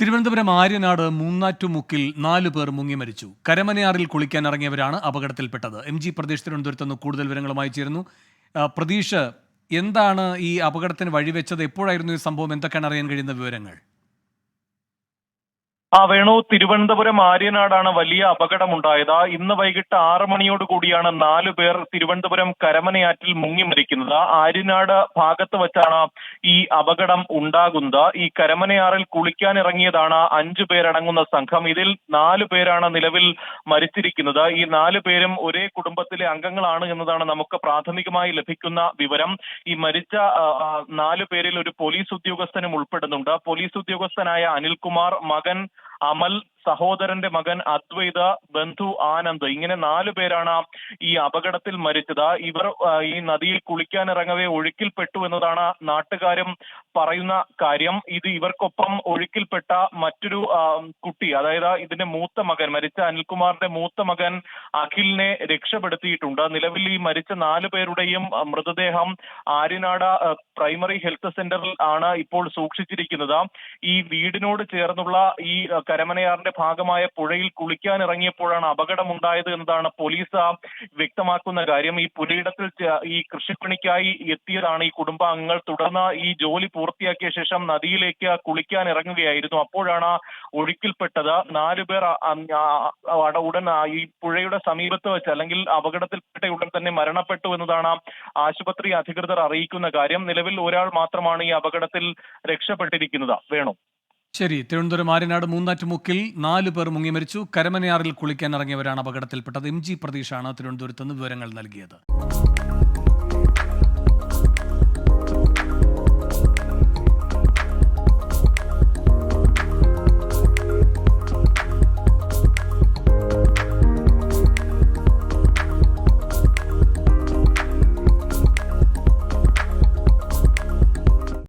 തിരുവനന്തപുരം ആര്യനാട് മൂന്നാറ്റുമുക്കിൽ നാലു പേർ മുങ്ങി മരിച്ചു. കരമനയാറിൽ കുളിക്കാൻ ഇറങ്ങിയവരാണ് അപകടത്തിൽപ്പെട്ടത്. എം ജി പ്രദേശ് തിരുവനന്തപുരത്ത് നിന്ന് കൂടുതൽ വിവരങ്ങളുമായി ചേരുന്നു. പ്രതീഷ് എന്താണ് ഈ അപകടത്തിന് വഴിവെച്ചത്? എപ്പോഴായിരുന്നു ഈ സംഭവം? എന്തൊക്കെയാണ് അറിയാൻ കഴിയുന്ന വിവരങ്ങൾ? ആ വേണു തിരുവനന്തപുരം ആര്യനാടാണ് വലിയ അപകടമുണ്ടായത്. ഇന്ന് വൈകിട്ട് ആറ് മണിയോട് കൂടിയാണ് നാലു പേർ തിരുവനന്തപുരം കരമനയാറ്റിൽ മുങ്ങി മരിക്കുന്നത്. ആര്യനാട് ഭാഗത്ത് വെച്ചാണ് ഈ അപകടം ഉണ്ടാകുന്നത്. ഈ കരമനയാറിൽ കുളിക്കാൻ ഇറങ്ങിയതാണ് അഞ്ചു പേരടങ്ങുന്ന സംഘം. ഇതിൽ നാലു പേരാണ് നിലവിൽ മരിച്ചിരിക്കുന്നത്. ഈ നാലു പേരും ഒരേ കുടുംബത്തിലെ അംഗങ്ങളാണ് എന്നതാണ് നമുക്ക് പ്രാഥമികമായി ലഭിക്കുന്ന വിവരം. ഈ മരിച്ച നാലു പേരിൽ ഒരു പോലീസ് ഉദ്യോഗസ്ഥനും ഉൾപ്പെടുന്നുണ്ട്. പോലീസ് ഉദ്യോഗസ്ഥനായ അനിൽകുമാർ മകൻ अमल സഹോദരന്റെ മകൻ അദ്വൈത ബന്ധു ആനന്ദ്. ഇങ്ങനെ നാലു പേരാണ് ഈ അപകടത്തിൽ മരിച്ചത്. ഇവർ ഈ നദിയിൽ കുളിക്കാൻ ഇറങ്ങവേ ഒഴുക്കിൽപ്പെട്ടു എന്നതാണ് നാട്ടുകാരും പറയുന്ന കാര്യം. ഇത് ഇവർക്കൊപ്പം ഒഴുക്കിൽപ്പെട്ട മറ്റൊരു കുട്ടി അതായത് ഇതിന്റെ മൂത്ത മകൻ മരിച്ച അനിൽകുമാറിന്റെ മൂത്ത മകൻ അഖിലിനെ രക്ഷപ്പെടുത്തിയിട്ടുണ്ട്. നിലവിൽ ഈ മരിച്ച നാലു പേരുടെയും മൃതദേഹം ആര്യനാട് പ്രൈമറി ഹെൽത്ത് സെന്ററിൽ ആണ് ഇപ്പോൾ സൂക്ഷിച്ചിരിക്കുന്നത്. ഈ വീടിനോട് ചേർന്നുള്ള ഈ കരമനയാറിന്റെ ഭാഗമായ പുഴയിൽ കുളിക്കാൻ ഇറങ്ങിയപ്പോഴാണ് അപകടമുണ്ടായത് എന്നതാണ് പോലീസ് വ്യക്തമാക്കുന്ന കാര്യം. ഈ പുരയിടത്തിൽ ഈ കൃഷിപ്പണിക്കായി എത്തിയതാണ് ഈ കുടുംബാംഗങ്ങൾ. തുടർന്ന് ഈ ജോലി പൂർത്തിയാക്കിയ ശേഷം നദിയിലേക്ക് കുളിക്കാൻ ഇറങ്ങുകയായിരുന്നു. അപ്പോഴാണ് ഒഴുക്കിൽപ്പെട്ടത്. നാലുപേർ ഉടൻ ഈ പുഴയുടെ സമീപത്ത് വെച്ച് അല്ലെങ്കിൽ അപകടത്തിൽപ്പെട്ട ഉടൻ തന്നെ മരണപ്പെട്ടു എന്നതാണ് ആശുപത്രി അധികൃതർ അറിയിക്കുന്ന കാര്യം. നിലവിൽ ഒരാൾ മാത്രമാണ് ഈ അപകടത്തിൽ രക്ഷപ്പെട്ടിരിക്കുന്നത്. വേണു. ശരി തിരുവനന്തപുരം ആര്യനാട് മൂന്നാറ്റുമുക്കിൽ നാലു പേർ മുങ്ങി മരിച്ചു. കരമനയാറിൽ കുളിക്കാൻ ഇറങ്ങിയവരാണ് അപകടത്തിൽപ്പെട്ടത്. എം ജി പ്രതീഷാണ് തിരുവനന്തപുരത്ത് നിന്ന് വിവരങ്ങൾ നൽകിയത്.